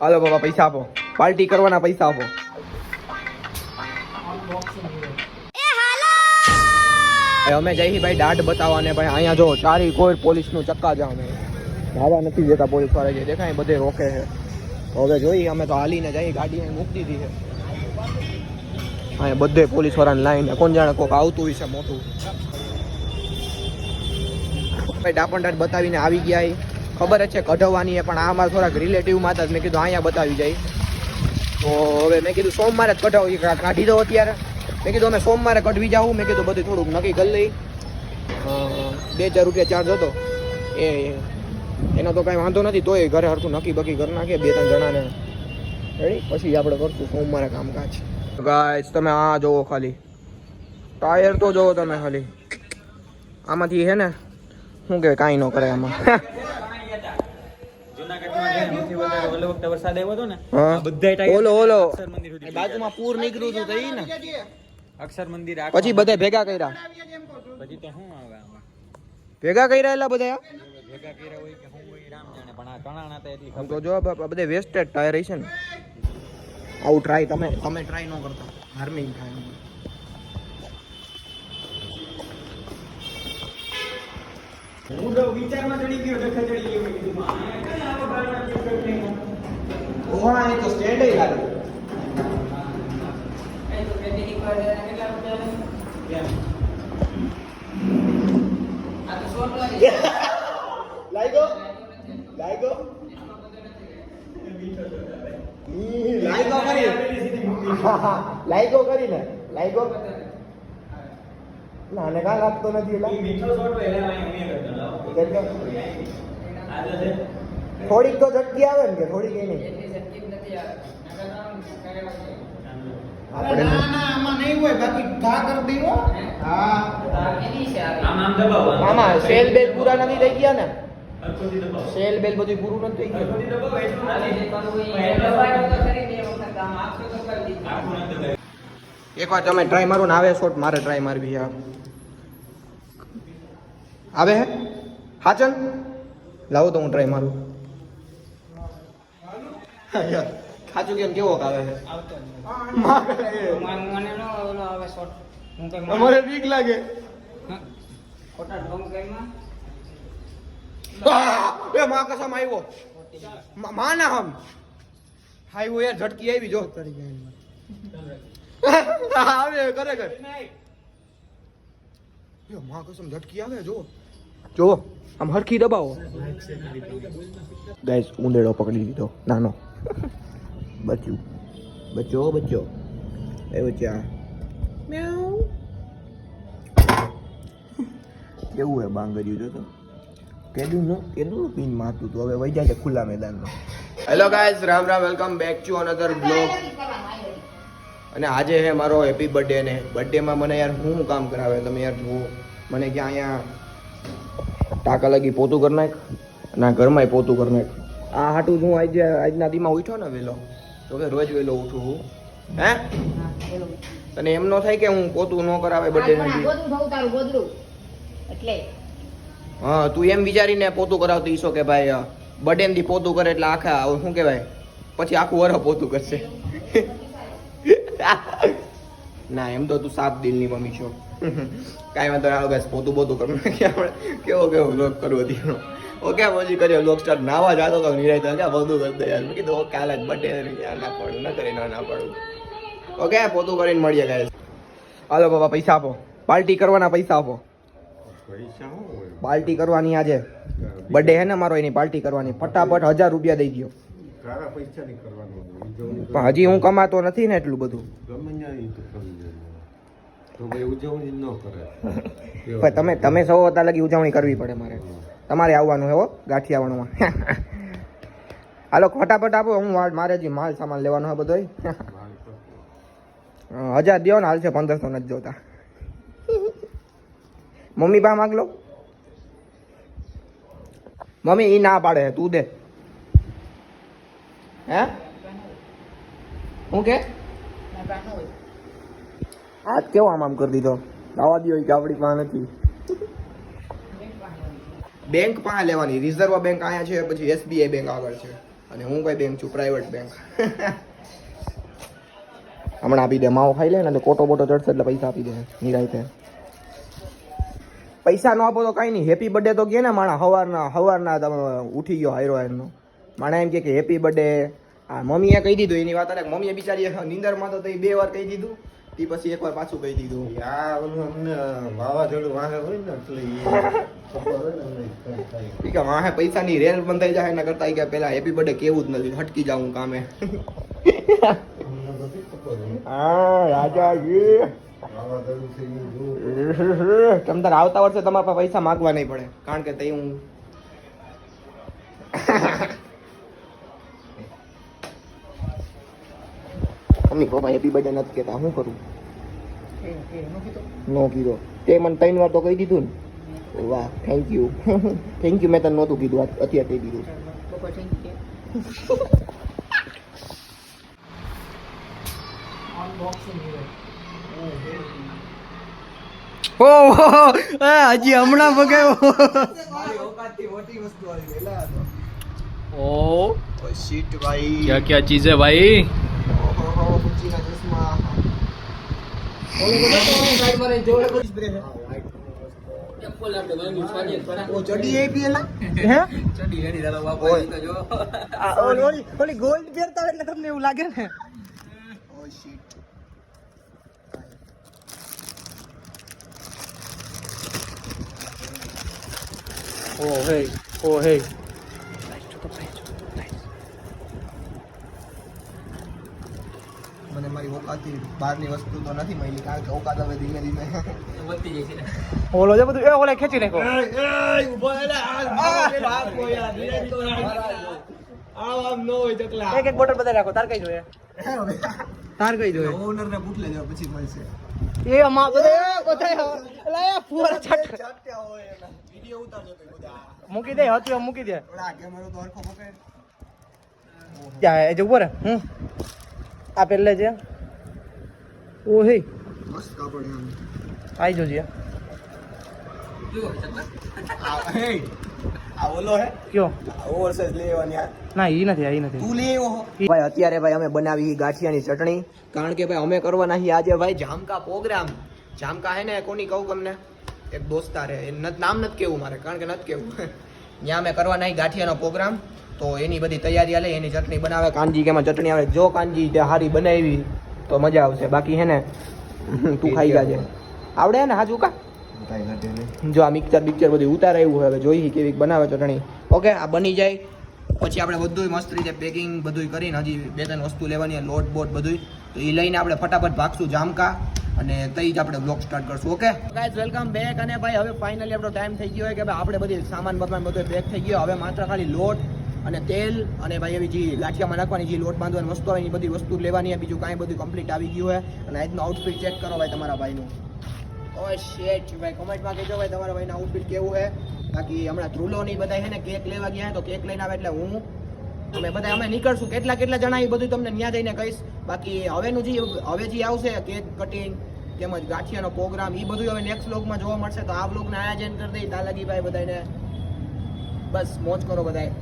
હાલો બાબા પૈસા આપો. પાર્ટી કરવાના પૈસા આપો. એ અમે જઈ ભાઈ દાઢ બતાવવા ને ભાઈ અહીંયા જો ચારી કોઈ પોલીસનું ચક્કા જામ અમે. દાદા નથી દેતા પોલીસવાળા જે દેખાય બધે રોકે છે. હવે જોઈએ અમે તો હાલીને જઈ ગાડી મૂકી દીધી છે. અહીંયા બધે પોલીસ વાળાની લાઈન કોણ જાણે કોઈક આવતું છે મોટું. ભાઈ ડાપણ દાઢ બતાવીને આવી ગયા. ખબર જ છે કઢવવાની પણ આ અમારા થોડાક રિલેટિવમાં હતા મેં કીધું અહીંયા બતાવી જાય. તો હવે મેં કીધું, સોમવારે જ કઢાવ. કાઢી દો અત્યારે. મેં કીધું, અમે સોમવારે કઢવી જાવું મેં કીધું, બધું થોડુંક નક્કી કરી લઈ. બે હજાર રૂપિયા ચાર્જ હતો. એ, એનો તો કાંઈ વાંધો નથી, તોય ઘરે હરતું નક્કી બકી કરી નાખીએ, બે ત્રણ જણાને. રેડી પછી આપણે કરશું સોમવારે કામકાજ. ગાય તમે આ જોવો ખાલી. ટાયર તો જોવો તમે ખાલી. આમાંથી હે ને, શું કે કાંઈ ન કરે આમાં. ઓલો વખતે વરસાદ આવ્યો હતો ને હા. આ બધાય ટાયર ઓલો ઓલો. બાજુમાં પૂર નીકળ્યું હતું તઈ ને. અક્ષર મંદિર પછી બધા ભેગા કર્યા. પછી તો શું આવે ભેગા કર્યા એટલા બધા ભેગા કર્યા હોય કે હું હોય રામ જાણે પણ આ કણાણા હતા એટલી ખબર તો જો બાપા બધે વેસ્ટેડ ટાયર છે ને. આવું ટ્રાય તમે તમે ટ્રાય ન કરતા. હાર્મિંગ થાય હું તો વિચારમાં ચડી ગયો ડખા ચડી ગયો કીધું આ કઈ આવો બારણા ચક્કર નહીં. એ તો સ્ટેન્ડ ય લાગે લાઈગો ઈ, લાગ્યો કરી લાગ્યો કરીને લાગ્યો ના આને કાં લાગતો નથી એટલે મીઠો શોટ પહેલા ઉમેર કરતો લાવો. કેટલો? આ. થોડીક તો ઝટકી આવે ને કે થોડીક એ નહીં આપણે આમાં નહીં હોય બાકી ઘા કરી દીધો હા. આમ આમ દબાવો. આમાં સેલ બેલ પૂરા નથી થઈ ગયા ને? સેલ બેલ બધું પૂરું નથી થઈ. એકવાર તમે ટ્રાય મારો ને આવે શોટ મારે ટ્રાય મારવી છે. આવે હે? હાચન? લાવો તો હું ટ્રાય મારું. ખાચું કેમ કેવો આવે છે અમારે બીક લાગે! એ માં કસમ આવ્યો. માં ના હમ. આવ્યો યાર ઝટકી આવી જો. તરી આવે ખરેખર એ માં કસમ ઝટકી આવે જો. જો આમ હરખી દબાવો. ગાઈસ ઉંદેડો પકડી લીધો. નાનો. બચ્યું. બચ્યો બચ્યો. એ બચ્યા. મ્યાઉ. કેવું હે બાંગર્યું જો તો. કેદું નો કેદું પીન મારતું તું? હવે વહી જાય છે ખુલ્લા મેદાનમાં. Hello guys Ram Ram welcome back to another blog અને આજે હે મારો હેપી બર્થડે ને. બર્થડેમાં મને યાર હું કામ કરાવે? તમે યાર જુઓ. મને ક્યાં અહીંયા ટાંકા લગી પોતું કરી નાખ. ના ઘરમાંય પોતું કરી નાખ. આ હાટું હું આજે આજના દીમાં ઉઠ્યો ને વહેલો તો કે રોજ વહેલો ઉઠું હું. હે? તને એમ ન થાય કે હું પોતું ન કરાવે બર્થડે એટલે. હા તું એમ વિચારીને પોતું કરાવતી ઈશો કે ભાઈ બર્થડે દી પોતું કરે એટલે આખા શું કહેવાય? પછી આખું વરહ પોતું કરશે. ના એમ તો તું સાત દિલની મમ્મી છો. કાંઈ વાંધો ના આવે પોતું પોતું કરવું કેવો કેવો લોક કરવો દીકરો ઓકે પછી કર્યો લોક સ્ટાર નાવા જતો તો નિરાય તો ક્યાં બધું કરી દે યાર. મેં કીધું કાલે જ બર્થડે ના પડું ન કરી ના ના પડું. ઓકે પોતું કરીને મળીએ ગાય હાલો બાબા પૈસા આપો. પાર્ટી કરવાના પૈસા આપો. પાર્ટી કરવાની આજે. બર્થડે હે ને મારો એની પાર્ટી કરવાની. ફટાફટ હજાર રૂપિયા દઈ ઉજવણી પણ હજી હું કમાતો નથી ને એટલું બધું. તમે તમે સૌ હતા લગી ઉજવણી કરવી પડે મારે. તમારે આવવાનું હે હો ગાંઠિયાવાડમાં હાલો ફટાફટ આપો હું મારે જે માલ સામાન લેવાનો હોય બધો હજાર દો ને હાલ છે પંદરસો નથી જોતા. મમ્મી પા માગ લો મમ્મી એ ના પાડે તું દે. હે? હું કે? હાથ કેવો આમ આમ કરી દીધો? આવા દો કે આપણી પાસે નથી. બેંક પાસે લેવાની. રિઝર્વ બેંક અહીંયા છે, પછી એસબીઆઈ બેંક આગળ છે. અને હું કઈ બેંક છું, પ્રાઇવેટ બેંક. હમણાં આપી દે, માવો ખાઈ લે ને કોટો બોટો ચડશે એટલે પૈસા આપી દે, નિરાયતે. પૈસા ન આપો તો કાંઈ નહીં. હેપી બર્થડે તો કે ને માણા સવારના સવારના તમે ઉઠી ગયો હાયરો હાયરનો માણા એમ કે હેપી બર્થડે આ મમ્મીએ કહી દીધું, એની વાત અલગ. મમ્મીએ બિચારી નિંદરમાં તો બે વાર કહી દીધું. તે પછી એકવાર પાછું કહી દીધું આ ઓલું અમને વાવાઝોડું વાહે હોય ને એટલે કે વાહે પૈસાની રેલ બંધાઈ જાય એના કરતા કે પેલા હેપી બર્થડે કેવું જ નથી હટકી જાઉં કામે. હા રાજાજી. તમ તાર આવતા વર્ષે તમારા પાસે પૈસા માગવા નહીં પડે કારણ કે તે હું મમ્મી પપ્પા હેપી બર્થડે નથી કહેતા. શું કરું? નો કીધો. તે મને ત્રણ વાર તો કહી દીધું ને. વાહ થેન્ક યુ થેન્ક યુ મેં તને નહોતું કીધું. અત્યારે કહી દીધું હજી હમણાં મગાવ્યો ઓ શીટ ભાઈ. ક્યાં ક્યાં ચીજ હે ભાઈ? ગોલ્ડ પહેરતા એટલે તમને એવું લાગે ને? ઓ હે ઓ હે. ઓકાતથી બહારની વસ્તુ તો નથી મળી કારણ કે ઓકાત હવે ધીમે ધીમે ઓલો છે બધું એ ઓલે ખેંચી નાખો એક એક બોટલ બધા રાખો તાર કઈ જોઈએ તાર કઈ જોઈએ ઓનર ને પૂછ લેજો પછી મળશે એ અમા બધા બધા એલા ફુવારા છાટ ચાટ્યા હોય એના વિડિયો ઉતારજો બધા મૂકી દે હતું મૂકી દે ઓલા કેમેરો તો હરખો પકડ ત્યાં એ જો ઉપર હું આ પેલે છે ઓ હે મસ્ત કાપડ એમ આઈ જોજે આ હે. આ ઓલો હે? કયો? ઓવરસાઇઝ લેવાની આ. ના ઈ નથી આ ઈ નથી. તું લે ભાઈ અત્યારે ભાઈ અમે બનાવી ગાંઠિયાની ચટણી. કારણ કે ભાઈ અમે કરવાના આજે ભાઈ જામકા પ્રોગ્રામ. જામકા હે ને કોની કહું તમને? એક દોસ્તાર હે એ નામ નથી કેવું મારે કારણ કે નથી કેવું. ત્યાં અમે કરવાના ગાંઠિયાનો પ્રોગ્રામ. તો એની બધી તૈયારી હાલે એની ચટણી બનાવે. કાનજી કેમાં ચટણી આવે. જો કાનજી તે હારી બનાવી તો મજા આવશે. બાકી હે ને તું ખાઈ જાજે. આવડે ને હાજુ કા. જો આ મિક્સર બિક્ચર બધું ઉતારાયું હોય હવે જોઈ કેવી બનાવે ચટણી ઓકે આ બની જાય. પછી આપણે બધું મસ્ત રીતે પેકિંગ બધું કરીને હજી બે ત્રણ વસ્તુ લેવાની લોટ બોટ બધું તો એ લઈને આપણે ફટાફટ ભાગશું જામકા અને તઈ જ આપણે બ્લોગ સ્ટાર્ટ કરશું ઓકે? ગાઈઝ વેલકમ બેક અને ભાઈ હવે ફાઇનલી આપણો ટાઈમ થઈ ગયો હોય કે ભાઈ આપણે બધી સામાન બમાન બધું પેક થઈ ગયો. હવે માત્ર ખાલી લોટ અને તેલ અને ભાઈ એવી જે લાઠિયામાં નાખવાની જે લોટ બાંધવાની વસ્તુ આવે એ બધી વસ્તુ લેવાની બીજું કાંઈ બધું કમ્પ્લીટ આવી ગયું હોય. અને આજનું આઉટફિટ ચેક કરો ભાઈ તમારા ભાઈનું. ઓ શેટ ભાઈ કોમેન્ટમાં કહેજો ભાઈ તમારા ભાઈના આઉટફિટ કેવું છે? બાકી હમણાં ધ્રુલો નહીં બધા છે ને કેક લેવા ગયા તો કેક લઈને આવે એટલે હું. અમે બધા અમે નીકળશું. કેટલા કેટલા જણા એ બધું તમને ત્યાં જઈને કહીશ. બાકી હવેનું જે, હવે જે આવશે, કેક કટિંગ તેમજ ગાંઠિયાનો પ્રોગ્રામ એ બધું હવે નેક્સ્ટ વ્લોગમાં જોવા મળશે. તો આ વ્લોગને આયોજન કરી દઈ તા લગી ભાઈ બધાને બસ મોજ કરો બધાય.